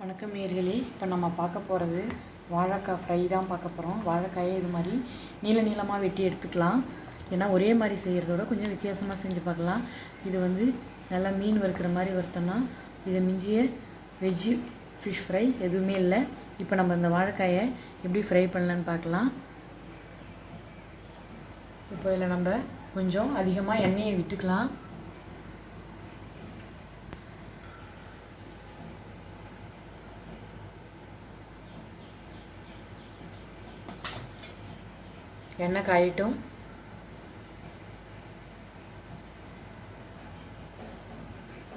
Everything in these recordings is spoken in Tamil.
வணக்கம் நேர்களே. இப்போ நம்ம பார்க்க போகிறது வாழைக்காய் ஃப்ரை தான் பார்க்க போகிறோம் வாழைக்காயை இது மாதிரி நீள நீளமாக வெட்டி எடுத்துக்கலாம். ஏன்னா ஒரே மாதிரி செய்கிறதோட கொஞ்சம் வித்தியாசமாக செஞ்சு பார்க்கலாம். இது வந்து நல்லா மீன் வறுக்கிற மாதிரி வறுத்தோம்னா இதை மிஞ்சிய வெஜ்ஜு ஃபிஷ் ஃப்ரை எதுவுமே இல்லை. இப்போ நம்ம இந்த வாழைக்காயை எப்படி ஃப்ரை பண்ணலான்னு பார்க்கலாம். இப்போ இதில் நம்ம கொஞ்சம் அதிகமாக எண்ணெயை விட்டுக்கலாம். எண்ணெய் காயிட்டும்?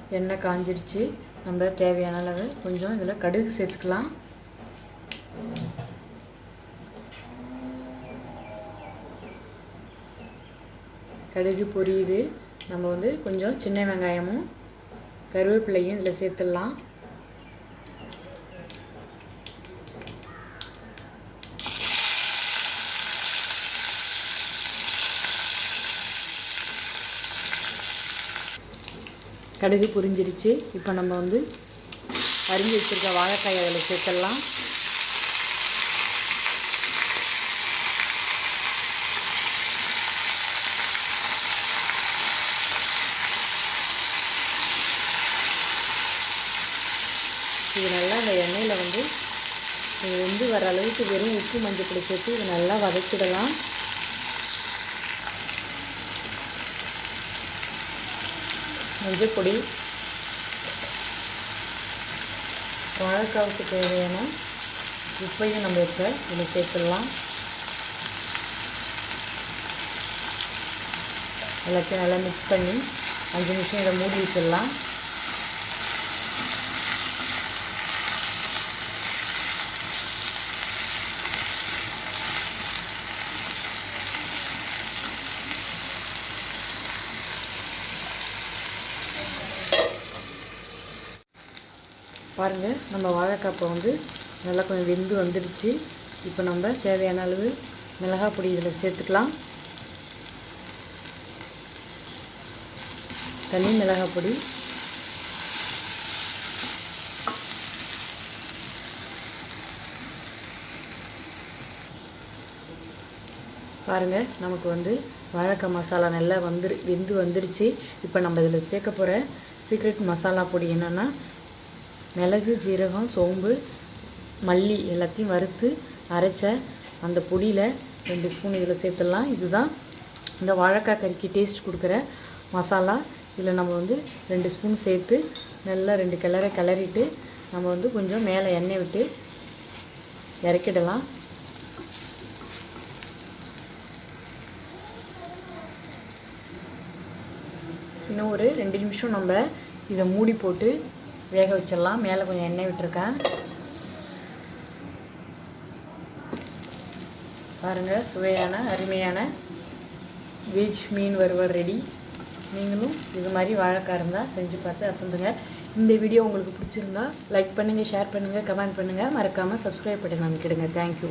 எண்ணெய் காஞ்சிருச்சு? நம்ம தேவையான அளவு கொஞ்சம் இதில் கடுகு சேர்த்துக்கலாம். கடுகு பொரியுது. நம்ம வந்து கொஞ்சம் சின்ன வெங்காயமும் கருவேப்பிலையும் இதில் சேர்த்துடலாம். கடுகு புரிஞ்சிருச்சு. இப்போ நம்ம வந்து அரிஞ்சு வச்சுருக்க வாழைக்காய் அதில் சேர்த்துடலாம். இது நல்லா இந்த எண்ணெயில் வந்து இது வந்து வர அளவுக்கு வெறும் உப்பு மஞ்சள் பொடி சேர்த்து இது நல்லா வதக்கிடலாம். மஞ்சள் பொடி வாழைக்காவுக்கு தேவையான உப்பையும் நம்ம இப்போ இதில் சேர்த்துடலாம். எல்லாத்தையும் நல்லா மிக்ஸ் பண்ணி அஞ்சு நிமிஷம் இதை மூடி வச்சிடலாம். பாருங்கள் நம்ம வாழைக்காப்பை வந்து நல்லா கொஞ்சம் வெந்து வந்துடுச்சு. இப்போ நம்ம தேவையான அளவு மிளகாய் பொடி இதில் சேர்த்துக்கலாம். தனி மிளகாய் பொடி. பாருங்கள் நமக்கு வந்து வாழைக்காய் மசாலா நல்லா வந்துரு வெந்து வந்துருச்சு. இப்போ நம்ம இதில் சேர்க்க போகிற சீக்ரெட் மசாலா பொடி என்னென்னா மிளகு ஜீரகம் சோம்பு மல்லி எல்லாத்தையும் வறுத்து அரைச்ச அந்த பொடியில் ரெண்டு ஸ்பூன் இதில் சேர்த்துடலாம். இதுதான் இந்த வாழைக்காய் கறிக்கு டேஸ்ட் கொடுக்குற மசாலா. இதில் நம்ம வந்து ரெண்டு ஸ்பூன் சேர்த்து நல்லா ரெண்டு கிளற கிளறிட்டு நம்ம வந்து கொஞ்சம் மேலே எண்ணெய் விட்டு இறக்கிடலாம். இன்னும் ஒரு ரெண்டு நிமிஷம் நம்ம இதை மூடி போட்டு வேக வச்சிடலாம். மேலே கொஞ்சம் எண்ணெய் விட்டுருக்கேன். பாருங்கள் சுவையான அருமையான வெஜ் மீன் வறுவல் ரெடி நீங்களும் இது மாதிரி வாழைக்காய் இருந்தால் செஞ்சு பார்த்து அசந்துங்க. இந்த வீடியோ உங்களுக்கு பிடிச்சிருந்தா லைக் பண்ணுங்கள் ஷேர் பண்ணுங்கள் கமெண்ட் பண்ணுங்கள் மறக்காமல் சப்ஸ்கிரைப் பண்ணி நமக்கிடுங்க தேங்க்யூ